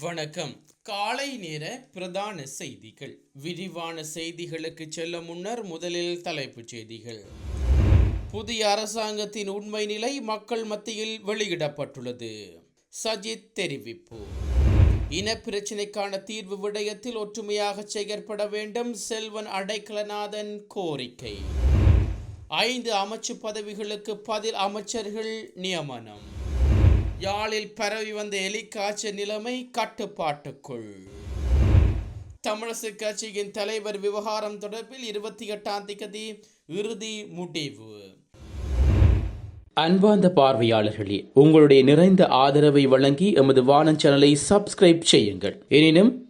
வணக்கம். காலை நேர பிரதான செய்திகள். விரிவான செய்திகளுக்கு செல்ல முன்னர் முதலில் தலைப்புச் செய்திகள். புதிய அரசாங்கத்தின் உண்மை நிலை மக்கள் மத்தியில் வெளியிடப்பட்டுள்ளது. சஜித் தெரிவிப்பு. இனப்பிரச்சினைக்கான தீர்வு விடயத்தில் ஒற்றுமையாக செயற்பட வேண்டும் செல்வன் அடைக்கலநாதன் கோரிக்கை. ஐந்து அமைச்சு பதவிகளுக்கு பதில் அமைச்சர்கள் நியமனம். யாழில் பரவி வந்த எலிக்காய்ச்சல் நிலைமை கட்டுப்பாட்டுக்குள். தமிழரசு கட்சியின் தலைவர் விவகாரம் தொடர்பில் இருபத்தி எட்டாம் திகதி இறுதி முடிவு. அன்பார்ந்த பார்வையாளர்களே உங்களுடைய நிறைந்த ஆதரவை வழங்கி எமது வானம் சேனலை சப்ஸ்கிரைப் செய்யுங்கள். எனினும்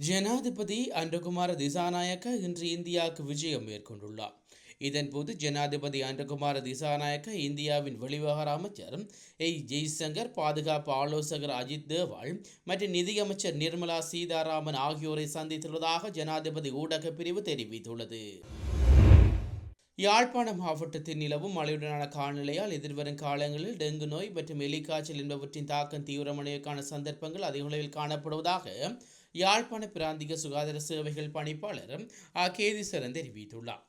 ஜனாதிபதி அன்றகுமார திசாநாயக்க இன்று இந்தியாவுக்கு விஜயம் மேற்கொண்டுள்ளார். இதன்போது ஜனாதிபதி அன்றகுமார திசாநாயக்க இந்தியாவின் வெளிவகார அமைச்சர் எய் ஜெய்சங்கர் பாதுகாப்பு ஆலோசகர் அஜித் தேவால் மற்றும் நிதியமைச்சர் நிர்மலா சீதாராமன் ஆகியோரை சந்தித்துள்ளதாக ஜனாதிபதி ஊடக பிரிவு தெரிவித்துள்ளது. யாழ்ப்பாண மாவட்டத்தில் நிலவும் மழையுடனான காலநிலையால் எதிர்வரும் காலங்களில் டெங்கு நோய் மற்றும் எலிக்காய்ச்சல் என்பவற்றின் தாக்கம் தீவிரமடைவதற்கான சந்தர்ப்பங்கள் அதிகளவில் காணப்படுவதாக யாழ்ப்பாண பிராந்திய சுகாதார சேவைகள் பணிப்பாளர் ஆ கேதீஸ்வரன் தெரிவித்துள்ளார்.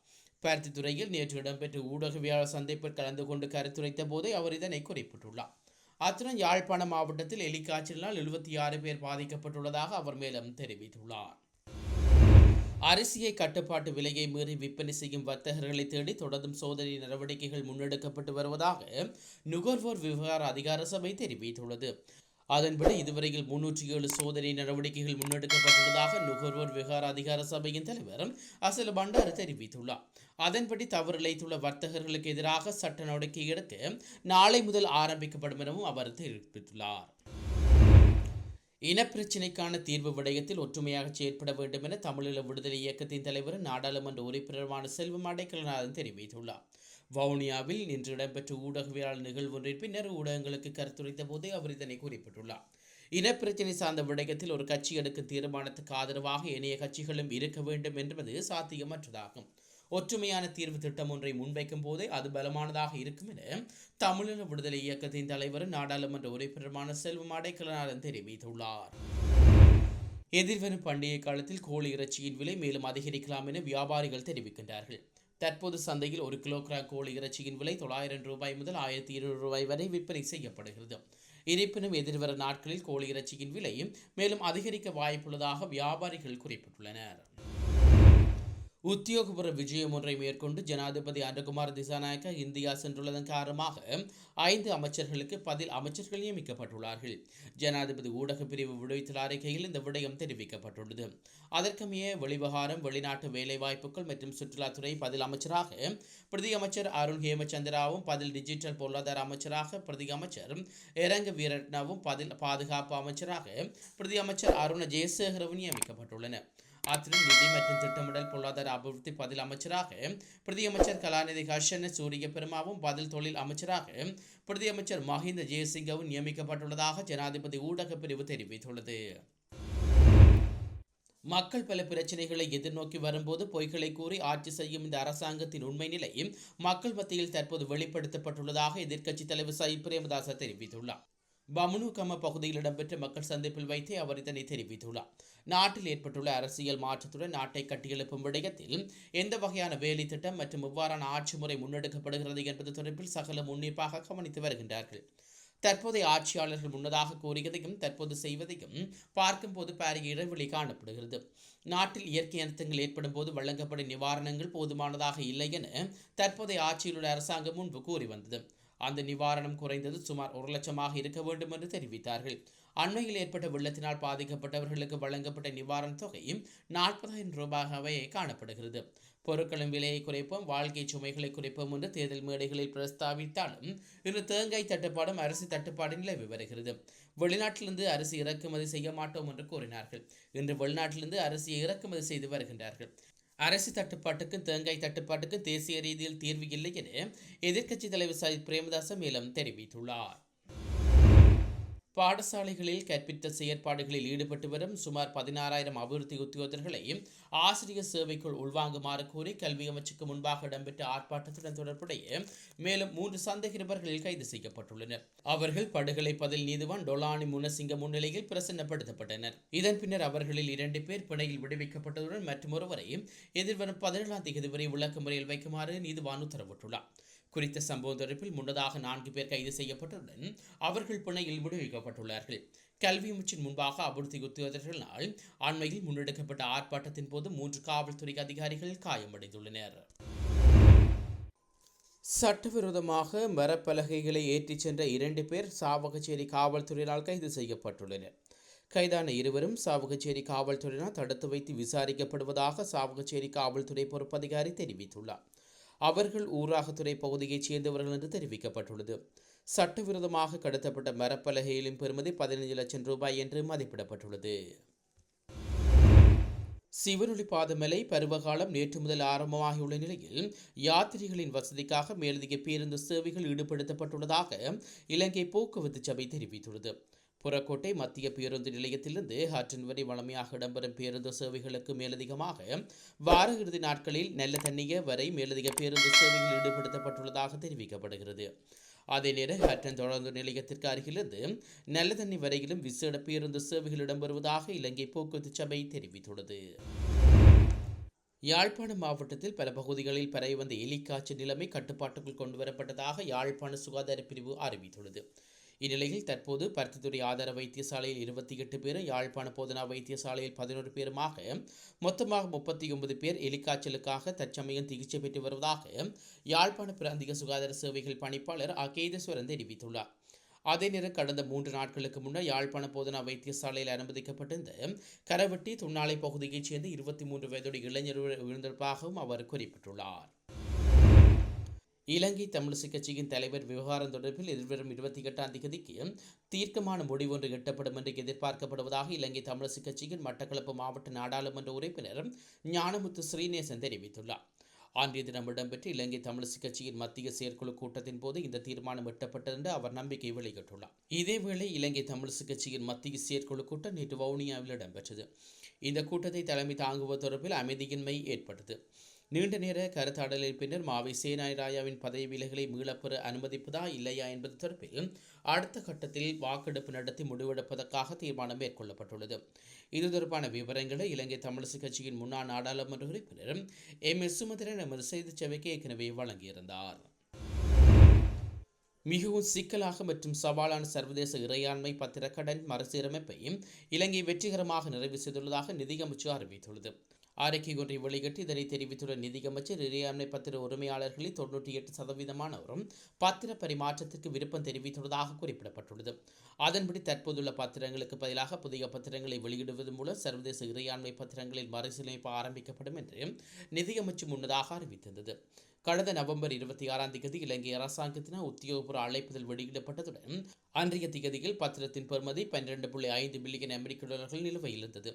பருத்தித்துறையில் நேற்று இடம்பெற்ற ஊடகவியாளர் சந்திப்பில் கலந்து கொண்டு கருத்துரைத்த போதே அவர் இதனை குறிப்பிட்டுள்ளார். அத்துடன் யாழ்ப்பாண மாவட்டத்தில் எலிக்காய்ச்சலினால் எழுபத்தி ஆறு பேர் பாதிக்கப்பட்டுள்ளதாக அவர் மேலும் தெரிவித்துள்ளார். அரிசியை கட்டுப்பாட்டு விலையை மீறி விற்பனை செய்யும் வர்த்தகர்களை தேடி தொடர்ந்தும் சோதனை நடவடிக்கைகள் முன்னெடுக்கப்பட்டு வருவதாக நுகர்வோர் விவகார அதிகார சபை தெரிவித்துள்ளது. அதன்படி இதுவரையில் முன்னூற்றி ஏழு சோதனை நடவடிக்கைகள் முன்னெடுக்கப்பட்டுள்ளதாக நுகர்வோர் விகார அதிகார சபையின் தலைவர் அசல பண்டாரு தெரிவித்துள்ளார். அதன்படி தவறு இழைத்துள்ள வர்த்தகர்களுக்கு எதிராக சட்ட நடவடிக்கை எடுக்க நாளை முதல் ஆரம்பிக்கப்படும் எனவும் அவர் தெரிவித்துள்ளார். இனப்பிரச்சினைக்கான தீர்வு விடயத்தில் ஒற்றுமையாக செயற்பட வேண்டும் என தமிழீழ விடுதலை இயக்கத்தின் தலைவர் நாடாளுமன்ற உறுப்பினருமான செல்வம் அடைக்கலநாதன் தெரிவித்துள்ளார். வவுனியாவில் இன்று இடம்பெற்ற ஊடகவியலாளர் நிகழ்வொன்றின் பின்னர் ஊடகங்களுக்கு கருத்துரைத்த போதே அவர் இதனை குறிப்பிட்டுள்ளார். இனப்பிரச்சினை சார்ந்த விடயத்தில் ஒரு கட்சி எடுக்கும் தீர்மானத்துக்கு ஆதரவாக இணைய கட்சிகளும் இருக்க வேண்டும் என்பது சாத்தியமற்றதாகும். ஒற்றுமையான தீர்வு திட்டம் ஒன்றை முன்வைக்கும் போதே அது பலமானதாக இருக்கும் என தமிழக விடுதலை இயக்கத்தின் தலைவர் நாடாளுமன்ற உறுப்பினருமான செல்வம் அடைக்கலநாதன் தெரிவித்துள்ளார். எதிர்வரும் பண்டிகை காலத்தில் கோழி இறைச்சியின் விலை மேலும் அதிகரிக்கலாம் என வியாபாரிகள் தெரிவிக்கின்றார்கள். தற்போது சந்தையில் ஒரு கிலோகிராம் கோழி இறைச்சியின் விலை தொள்ளாயிரம் ரூபாய் முதல் ஆயிரத்தி இருநூறு ரூபாய் வரை விற்பனை செய்யப்படுகிறது. இருப்பினும் எதிர்வரும் நாட்களில் கோழி இறைச்சியின் விலையும் மேலும் அதிகரிக்க வாய்ப்புள்ளதாக வியாபாரிகள் குறிப்பிட்டுள்ளனர். உத்தியோகபூர்வ விஜயம் ஒன்றை மேற்கொண்டு ஜனாதிபதி அனுகுமார் திசாநாயக்க இந்தியா சென்றுள்ளதன் காரணமாக ஐந்து அமைச்சர்களுக்கு பதில் அமைச்சர்கள் நியமிக்கப்பட்டுள்ளார்கள். ஜனாதிபதி ஊடக பிரிவு விடுவித்துள்ள அறிக்கையில் இந்த விடயம் தெரிவிக்கப்பட்டுள்ளது. அதற்கமைய வெளிவகாரம் வெளிநாட்டு வேலைவாய்ப்புகள் மற்றும் சுற்றுலாத்துறை பதில் அமைச்சராக பிரதி அமைச்சர் அருண் ஹேமச்சந்திராவும் பதில் டிஜிட்டல் பொருளாதார அமைச்சராக பிரதி அமைச்சர் இரங்க வீரட்னாவும் பதில் பாதுகாப்பு அமைச்சராக பிரதி அமைச்சர் அருண் ஜெயசேகரவும் நியமிக்கப்பட்டுள்ளனர். அத்துடன் நிதி மற்றும் திட்டமிடல் பொருளாதார அபிவிருத்தி பதில் அமைச்சராக பிரதியமைச்சர் கலாநிதி ஹர்ஷன சூரிய பெருமாவும் பதில் தொழில் அமைச்சராக பிரதியமைச்சர் மஹிந்த ஜெயசிங்கவும் நியமிக்கப்பட்டுள்ளதாக ஜனாதிபதி ஊடக பிரிவு தெரிவித்துள்ளது. மக்கள் பல பிரச்சனைகளை எதிர்நோக்கி வரும்போது பொய்களை கூறி ஆட்சி செய்யும் இந்த அரசாங்கத்தின் உண்மை நிலை மக்கள் மத்தியில் தற்போது வெளிப்படுத்தப்பட்டுள்ளதாக எதிர்க்கட்சித் தலைவர் சை. பிரேமதாச தெரிவித்துள்ளார். பமுனுகம பகுதியில் இடம்பெற்ற மக்கள் சந்திப்பில் வைத்தே அவர் இதனை தெரிவித்துள்ளார். நாட்டில் ஏற்பட்டுள்ள அரசியல் மாற்றத்துடன் நாட்டை கட்டியெழுப்பும் விடயத்தில் எந்த வகையான வேலை திட்டம் மற்றும் எவ்வாறான ஆட்சி முறை முன்னெடுக்கப்படுகிறது என்பது தொடர்பில் சகல உன்னிப்பாக கவனித்து வருகின்றார்கள். தற்போதைய ஆட்சியாளர்கள் முன்னதாக கூறியதையும் தற்போது செய்வதையும் பார்க்கும்போது பாரிய இடைவெளி காணப்படுகிறது. நாட்டில் இயற்கை அனர்த்தங்கள் ஏற்படும் போது வழங்கப்படும் நிவாரணங்கள் போதுமானதாக இல்லை என தற்போதைய ஆட்சியிலுள்ள அரசாங்கம் முன்பு கூறி வந்தது. அந்த நிவாரணம் குறைந்தது சுமார் ஒரு லட்சமாக இருக்க வேண்டும் என்று தெரிவித்தார்கள். அண்மையில் ஏற்பட்ட வெள்ளத்தினால் பாதிக்கப்பட்டவர்களுக்கு வழங்கப்பட்ட நிவாரணத் தொகையும் நாற்பதாயிரம் ரூபாயாகவே காணப்படுகிறது. பொருட்களின் விலையை குறைப்போம் வாழ்க்கை சுமைகளை குறைப்போம் என்று தேர்தல் மேடைகளில் பிரஸ்தாவித்தாலும் இன்று தேங்காய் தட்டுப்பாடும் அரிசி தட்டுப்பாடு நிலவி வருகிறது. வெளிநாட்டிலிருந்து அரிசி இறக்குமதி செய்ய மாட்டோம் என்று கூறினார்கள். இன்று வெளிநாட்டிலிருந்து அரிசியை இறக்குமதி செய்து வருகின்றார்கள். அரசு தட்டுப்பாட்டுக்கும் தேங்காய் தட்டுப்பாட்டுக்கும் தேசிய ரீதியில் தீர்வு இல்லை என எதிர்க்கட்சித் தலைவர் சஜித் பிரேமதாச மேலும் தெரிவித்துள்ளார். பாடசாலைகளில் கற்பித்த செயற்பாடுகளில் ஈடுபட்டு வரும் சுமார் பதினாறாயிரம் அபிவிருத்தி உத்தியோகர்களை ஆசிரியர் சேவைக்குள் உள்வாங்குமாறு கூறி கல்வி அமைச்சுக்கு முன்பாக இடம்பெற்ற ஆர்ப்பாட்டத்துடன் தொடர்புடைய மேலும் மூன்று சந்தேக நபர்கள் கைது செய்யப்பட்டுள்ளனர். அவர்கள் படுகொலை பதில் நீதிவான் டொலானி முனசிங்க முன்னிலையில் பிரசன்னப்படுத்தப்பட்டனர். இதன் பின்னர் அவர்களில் இரண்டு பேர் பிணையில் விடுவிக்கப்பட்டதுடன் மற்றொருவரை எதிர்வரும் பதினேழாம் தேதி வரை விளக்கமுறையில் வைக்குமாறு நீதிவான் உத்தரவிட்டுள்ளார். குறித்த சம்பவம் தொடர்பில் முன்னதாக நான்கு பேர் கைது செய்யப்பட்டதுடன் அவர்கள் பிணையில் விடுவிக்கப்பட்டுள்ளார்கள். கல்வி அமைச்சின் முன்பாக அபிவிருத்தி உத்தியோகர்களால் அண்மையில் முன்னெடுக்கப்பட்ட ஆர்ப்பாட்டத்தின் போது மூன்று காவல்துறை அதிகாரிகள் காயமடைந்துள்ளனர். சட்டவிரோதமாக மரப்பலகைகளை ஏற்றிச் சென்ற இரண்டு பேர் சாவகச்சேரி காவல்துறையினால் கைது செய்யப்பட்டுள்ளனர். கைதான இருவரும் சாவகச்சேரி காவல்துறையினால் தடுத்து வைத்து விசாரிக்கப்படுவதாக சாவகச்சேரி காவல்துறை பொறுப்பதிகாரி தெரிவித்துள்ளார். அவர்கள் ஊராகத்துறை பகுதியைச் சேர்ந்தவர்கள் என்று தெரிவிக்கப்பட்டுள்ளது. சட்டவிரோதமாக கடத்தப்பட்ட மரப்பலகையிலும் பெறுமதி பதினைந்து லட்சம் ரூபாய் என்று மதிப்பிடப்பட்டுள்ளது. சிவனொளி பாதமலை பருவகாலம் நேற்று முதல் ஆரம்பமாகியுள்ள நிலையில் யாத்திரிகளின் வசதிக்காக மேலதிக பேருந்து சேவைகள் ஈடுபடுத்தப்பட்டுள்ளதாக இலங்கை போக்குவரத்து சபை தெரிவித்துள்ளது. புறக்கோட்டை மத்திய பேருந்து நிலையத்திலிருந்து ஆற்றின் வரை வளமையாக இடம்பெறும் பேருந்து சேவைகளுக்கு மேலதிகமாக வார இறுதி நாட்களில் நல்ல தண்ணிய வரை மேலதிக பேருந்து சேவைகள் ஈடுபடுத்தப்பட்டுள்ளதாக தெரிவிக்கப்படுகிறது. அதே நேரம் ஹாட்டன் தொடர்ந்து நிலையத்திற்கு அருகிலிருந்து நல்ல தண்ணி வரையிலும் விசேட பேருந்து சேவைகள் இடம்பெறுவதாக இலங்கை போக்குவரத்து சபை தெரிவித்துள்ளது. யாழ்ப்பாணம் மாவட்டத்தில் பல பகுதிகளில் பரவி வந்த எலிக்காய்ச்சல் நிலைமை கட்டுப்பாட்டுக்குள் கொண்டுவரப்பட்டதாக யாழ்ப்பாண சுகாதார பிரிவு அறிவித்துள்ளது. இந்நிலையில் தற்போது பருத்தித்துறை ஆதார வைத்தியசாலையில் இருபத்தி எட்டு பேரும் யாழ்ப்பாண போதனா வைத்தியசாலையில் பதினோரு பேருமாக மொத்தமாக முப்பத்தி ஒன்பது பேர் எலிக்காய்ச்சலுக்காக தற்சமயம் சிகிச்சை பெற்று வருவதாக யாழ்ப்பாண பிராந்திய சுகாதார சேவைகள் பணிப்பாளர் அகேதேஸ்வரன் தெரிவித்துள்ளார். அதே நேரம் கடந்த மூன்று நாட்களுக்கு முன்னர் யாழ்ப்பாண போதனா வைத்தியசாலையில் அனுமதிக்கப்பட்டிருந்த கரவெட்டி துண்ணாலை பகுதியைச் சேர்ந்த இருபத்தி மூன்று வயதுடைய இளைஞர் விழுந்திருப்பதாகவும் அவர் குறிப்பிட்டுள்ளார். இலங்கை தமிழிசை கட்சியின் தலைவர் விவகாரம் தொடர்பில் எதிர்வரும் இருபத்தி எட்டாம் தேதிக்கு தீர்க்கமான முடிவு ஒன்று எட்டப்படும் என்று எதிர்பார்க்கப்படுவதாக இலங்கை தமிழிசை கட்சியின் மட்டக்களப்பு மாவட்ட நாடாளுமன்ற உறுப்பினர் ஞானமுத்து ஸ்ரீநேசன் தெரிவித்துள்ளார். அன்றைய தினம் இடம்பெற்ற இலங்கை தமிழிசை கட்சியின் மத்திய செயற்குழு கூட்டத்தின் போது இந்த தீர்மானம் எட்டப்பட்டது என்று அவர் நம்பிக்கை வெளியிட்டுள்ளார். இதேவேளை இலங்கை தமிழிசை கட்சியின் மத்திய செயற்குழு கூட்டம் நேற்று வவுனியாவில் இடம்பெற்றது. இந்த கூட்டத்தை தலைமை தாங்குவது தொடர்பில் அமைதியின்மை ஏற்பட்டது. நீண்ட நேர கருத்தாடலின் பின்னர் மாவை சேனாயராயாவின் பதவி விலகலை மீளப்பெற அனுமதிப்பதா இல்லையா என்பது தொடர்பில் அடுத்த கட்டத்தில் வாக்கெடுப்பு நடத்தி முடிவெடுப்பதற்காக தீர்மானம் மேற்கொள்ளப்பட்டுள்ளது. இது தொடர்பான விவரங்களை இலங்கை தமிழிசை கட்சியின் முன்னாள் நாடாளுமன்ற உறுப்பினர் எம். எஸ். சுமந்திரன் எமது செய்திச் சேவைக்கு ஏற்கனவே வழங்கியிருந்தார். மிகவும் சிக்கலாக மற்றும் சவாலான சர்வதேச இறையாண்மை பத்திரக்கடன் மறுசீரமைப்பை இலங்கை வெற்றிகரமாக நிறைவு செய்துள்ளதாக நிதியமைச்சு அறிவித்துள்ளது. அறிக்கை ஒன்றை வெளியிட்டு இதனை தெரிவித்துள்ள நிதியமைச்சர் இறையாண்மை பத்திர உரிமையாளர்களில் தொன்னூற்றி எட்டு சதவீதமானவரும் பத்திர பரிமாற்றத்திற்கு விருப்பம் தெரிவித்துள்ளதாக குறிப்பிடப்பட்டுள்ளது. அதன்படி தற்போதுள்ள பத்திரங்களுக்கு பதிலாக புதிய பத்திரங்களை வெளியிடுவது மூலம் சர்வதேச இறையாண்மை பத்திரங்களில் மறுசீரமைப்பு ஆரம்பிக்கப்படும் என்று நிதியமைச்சு முன்னதாக அறிவித்திருந்தது. கடந்த நவம்பர் இருபத்தி ஆறாம் தேதி இலங்கை அரசாங்கத்தினால் உத்தியோகபூர்வ அழைப்புதல் வெளியிடப்பட்டதுடன் அன்றைய திகதியில் பத்திரத்தின் பெறுமதி பன்னிரண்டு புள்ளி ஐந்து பில்லியன் அமெரிக்க டாலர்கள் நிலுவையில் இருந்தது.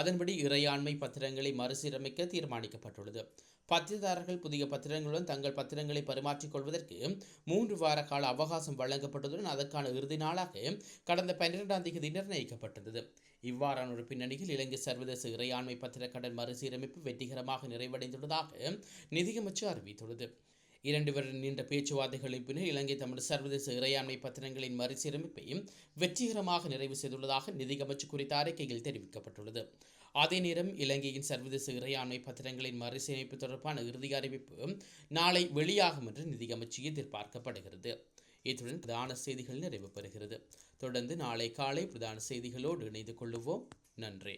அதன்படி இறையாண்மை பத்திரங்களை மறுசீரமைக்க தீர்மானிக்கப்பட்டுள்ளது. பத்திரதாரர்கள் புதிய பத்திரங்களுடன் தங்கள் பத்திரங்களை பரிமாற்றிக் கொள்வதற்கு மூன்று வார கால அவகாசம் வழங்கப்பட்டதுடன் அதற்கான இறுதி நாளாக கடந்த பன்னிரெண்டாம் தேதி நிர்ணயிக்கப்பட்டது. இவ்வாறான ஒரு பின்னணியில் இலங்கை சர்வதேச இறையாண்மை பத்திர கடன் மறுசீரமைப்பு வெற்றிகரமாக நிறைவடைந்துள்ளதாக நிதியமைச்சு அறிவித்துள்ளது. இரண்டு வருட நீண்ட பேச்சுவார்த்தைகளின் பின்னர் இலங்கை தமது சர்வதேச இறையாண்மை பத்திரங்களின் மறுசீரமைப்பையும் வெற்றிகரமாக நிறைவு செய்துள்ளதாக நிதியமைச்சு குறித்த அறிக்கையில் தெரிவிக்கப்பட்டுள்ளது. அதே நேரம் இலங்கையின் சர்வதேச இறையாண்மை பத்திரங்களின் மறுசீரமைப்பு தொடர்பான இறுதி அறிவிப்பு நாளை வெளியாகும் என்று நிதியமைச்சு எதிர்பார்க்கப்படுகிறது. இத்துடன் பிரதான செய்திகள் நிறைவு பெறுகிறது. தொடர்ந்து நாளை காலை பிரதான செய்திகளோடு இணைந்து கொள்ளுவோம். நன்றி.